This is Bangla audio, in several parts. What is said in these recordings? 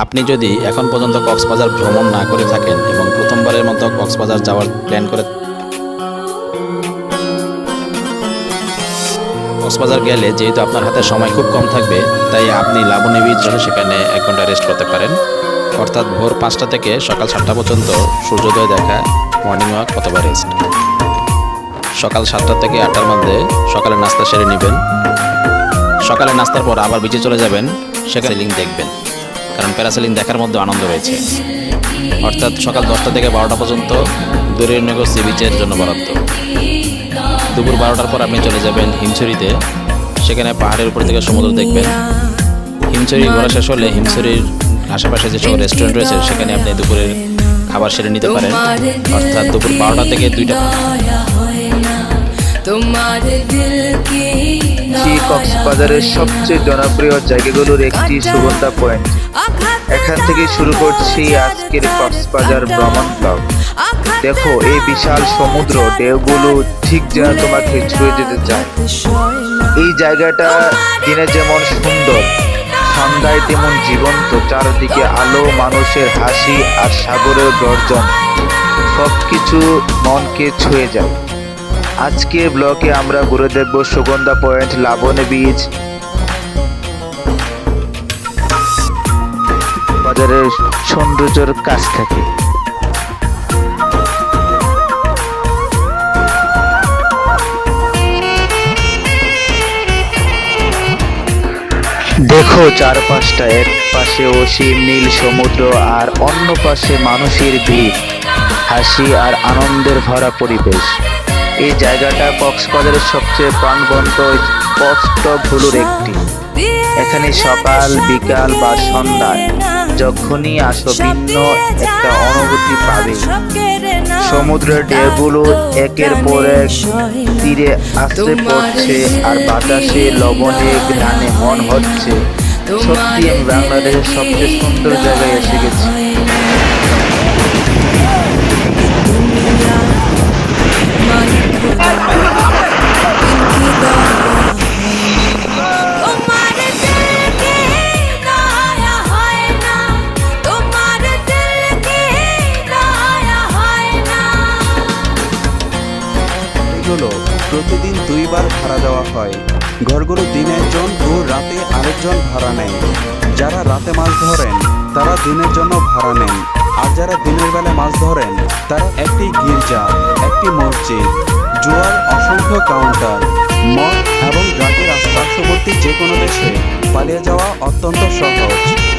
আপনি যদি এখন পর্যন্ত কক্সবাজার ভ্রমণ না করে থাকেন এবং প্রথমবারের মতো কক্সবাজার যাওয়ার প্ল্যান করে কক্সবাজার গেলে যেহেতু আপনার হাতে সময় খুব কম থাকবে, তাই আপনি লাবণী বিচ সেখানে এক ঘণ্টা রেস্ট করতে পারেন। অর্থাৎ ভোর পাঁচটা থেকে সকাল সাতটা পর্যন্ত সূর্যোদয় দেখা মর্নিং ওয়াক অথবা রেস্ট সকাল সাতটা থেকে আটটার মধ্যে সকালে নাস্তা সেরে নেবেন। সকালে নাস্তার পর আবার বিচে চলে যাবেন, সেখানে লিঙ্ক দেখবেন। কারণ প্যারাসেলিং দেখার মধ্যে আনন্দ রয়েছে। অর্থাৎ সকাল দশটা থেকে বারোটা পর্যন্ত দরিয়ানগর সি বিচের জন্য বরাদ্দ। দুপুর বারোটার পর আপনি চলে যাবেন হিমছড়িতে। সেখানে পাহাড়ের উপর থেকে সমুদ্র দেখবেন। হিমছড়ি ঘোরা শেষ হলে হিমছড়ির আশেপাশে যেসব রেস্টুরেন্ট রয়েছে, সেখানে আপনি দুপুরের খাবার সেরে নিতে পারেন। অর্থাৎ দুপুর বারোটা থেকে দুইটা তোমার দিল জি কক্সবাজারের সবচেয়ে জনপ্রিয় জায়গাগুলোর একটি সুগন্ধা পয়েন্ট এখান থেকে শুরু করছি আজকের কক্সবাজার ভ্রমণ ব্লগ দেখো, এই বিশাল সমুদ্র, ঢেউগুলো ঠিক যেন তোমাকে ছুঁয়ে যেতে চায়। এই জায়গাটা দিনে যেমন সুন্দর সন্ধ্যায় তেমন জীবন্ত, চারদিকে আলো, মানুষের হাসি আর সাগরের গর্জন। সবকিছু মনকে ছুঁয়ে যায়। আজকে ব্লকে আমরা ঘুরে দেখব সুগন্ধা পয়েন্ট লাবণী বীজ বাজারের সৌন্দর্যের কাছ থেকে। দেখো চারপাশটা, এক পাশে অসীম নীল সমুদ্র আর অন্য পাশে মানুষের ভিড়, হাসি আর আনন্দের ভরা পরিবেশ। এই জায়গাটা কক্সবাজারের সবচেয়ে প্রাণবন্ত স্পষ্টগুলোর একটি। এখানে সকাল, বিকাল বা সন্ধ্যায় যখনই আসো, ভিন্ন একটা অনুভূতি পাবে। সমুদ্রের ঢেউগুলো একের পর এক তীরে আসতে পড়ছে আর বাতাসে লবণে ঘ্রাণে মন হচ্ছে। সত্যি আমি বাংলাদেশের সবচেয়ে সুন্দর জায়গায় এসে গেছি। এগুলো প্রতিদিন দুইবার ভাড়া দেওয়া হয়। ঘরগুলো দিনে একজন ও রাতে আরেকজন ভাড়া নেয়। যারা রাতে মাছ ধরেন, তারা দিনের জন্য ভাড়া নেন। আর যারা দিনের বেলা মাছ ধরেন, তারা একটি গির্জা, একটি মসজিদ, জোয়ার অসংখ্য কাউন্টার মদ এবং ড্রাগের পার্শ্ববর্তী যে কোনো দেশে পালিয়ে যাওয়া অত্যন্ত সহজ।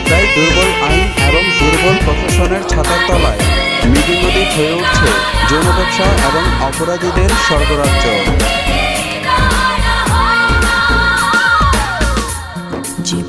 তাই দুর্বল আইন এবং দুর্বল প্রশাসনের ছাতার তলায় মিডি নদী হয়ে উঠছে যৌন ব্যবসা এবং অপরাধীদের স্বর্গরাজ্য। যে